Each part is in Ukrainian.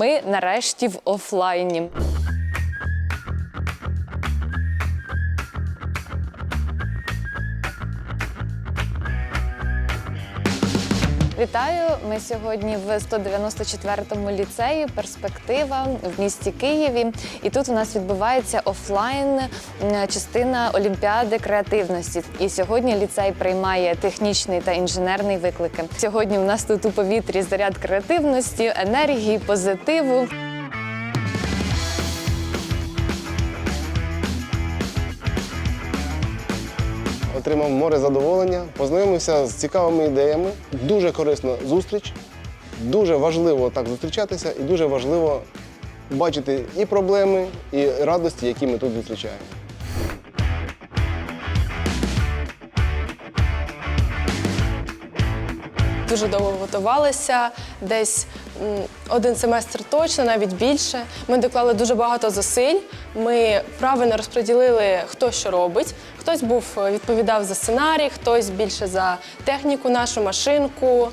ми нарешті в офлайні. Вітаю! Ми сьогодні в 194-му ліцеї Перспектива в місті Києві. І тут у нас відбувається офлайн частина Олімпіади креативності. І сьогодні ліцей приймає технічний та інженерний виклики. Сьогодні у нас тут у повітрі заряд креативності, енергії, позитиву. Отримав море задоволення, познайомився з цікавими ідеями. Дуже корисна зустріч. Дуже важливо так зустрічатися, і дуже важливо бачити і проблеми, і радості, які ми тут зустрічаємо. Дуже довго готувалися, десь один семестр точно, навіть більше. Ми доклали дуже багато зусиль. Ми правильно розподілили, хто що робить. Хтось був е, відповідав за сценарій, хтось більше за техніку, нашу машинку.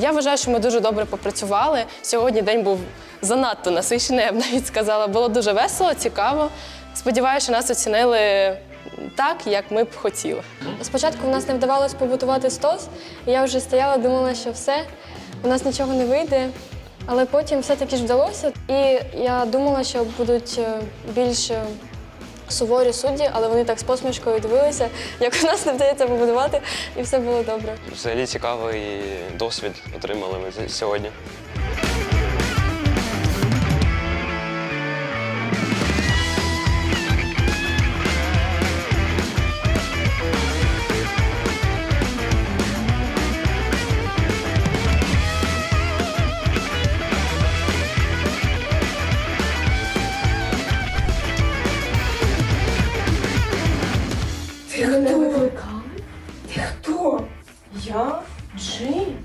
Я вважаю, що ми дуже добре попрацювали. Сьогодні день був занадто насичений, я б навіть сказала. Було дуже весело, цікаво. Сподіваюся, що нас оцінили так, як ми б хотіли. Спочатку в нас не вдавалося побутувати стос, і я вже стояла, думала, що все, у нас нічого не вийде. Але потім все-таки ж вдалося. І я думала, що будуть е, більш е, суворі судді, але вони так з посмішкою дивилися, як у нас не вдається побудувати, і все було добре. Взагалі цікавий досвід отримали ми з- сьогодні. викликали? Ти хто? Я Джейн.